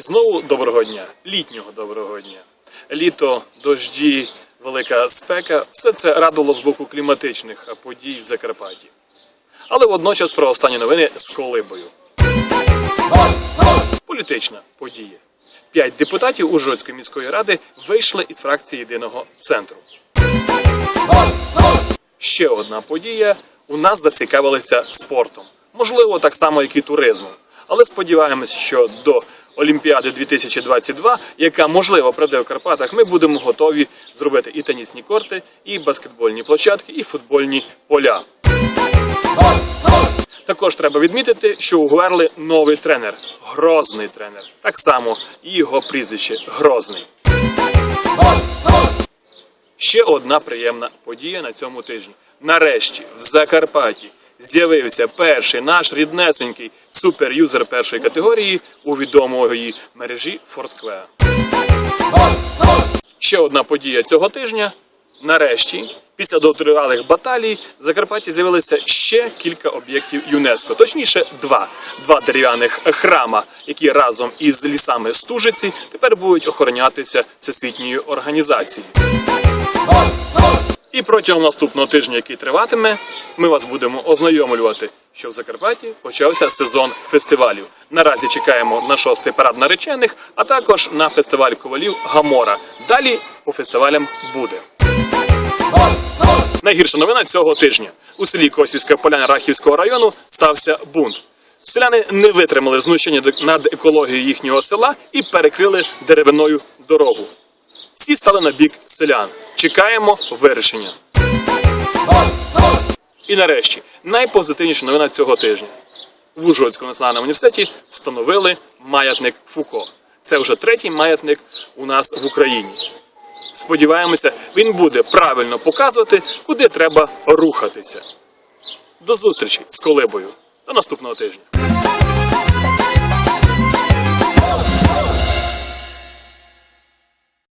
І знову доброго дня, літнього доброго дня. Літо, дожді, велика спека все це радило з боку кліматичних подій в Закарпатті. Але водночас про останні новини з колибою. Політична подія. П'ять депутатів Ужгородської міської ради вийшли із фракції єдиного центру. Ще одна подія. У нас зацікавилися спортом. Можливо, так само, як і туризмом. Але сподіваємось, що до Олімпіади 2022, яка можливо прийде в Карпатах, ми будемо готові зробити і тенісні корти, і баскетбольні площадки, і футбольні поля. Також треба відмітити, що у Гверли новий тренер, грозний тренер. Так само і його прізвище Грозний. Ще одна приємна подія на цьому тижні. Нарешті в Закарпатті з'явився перший наш ріднесенький суперюзер першої категорії у відомої мережі Foursquare. Ще одна подія цього тижня. Нарешті, після довготривалих баталій, в Закарпатті з'явилося ще кілька об'єктів ЮНЕСКО. Точніше, два. Два дерев'яних храма, які разом із лісами Стужиці тепер будуть охоронятися всесвітньою організацією. І протягом наступного тижня, який триватиме, ми вас будемо ознайомлювати, що в Закарпатті почався сезон фестивалів. Наразі чекаємо на шостий парад наречених, а також на фестиваль ковалів Гамора. Далі по фестивалям буде. Найгірша новина цього тижня. У селі Косівська Поляна Рахівського району стався бунт. Селяни не витримали знущення над екологією їхнього села і перекрили деревиною дорогу. Всі стали на бік селян. Чекаємо вирішення. І нарешті найпозитивніша новина цього тижня. В Ужгородському національному університеті встановили маятник Фуко. Це вже третій маятник у нас в Україні. Сподіваємося, він буде правильно показувати, куди треба рухатися. До зустрічі з колибою. До наступного тижня.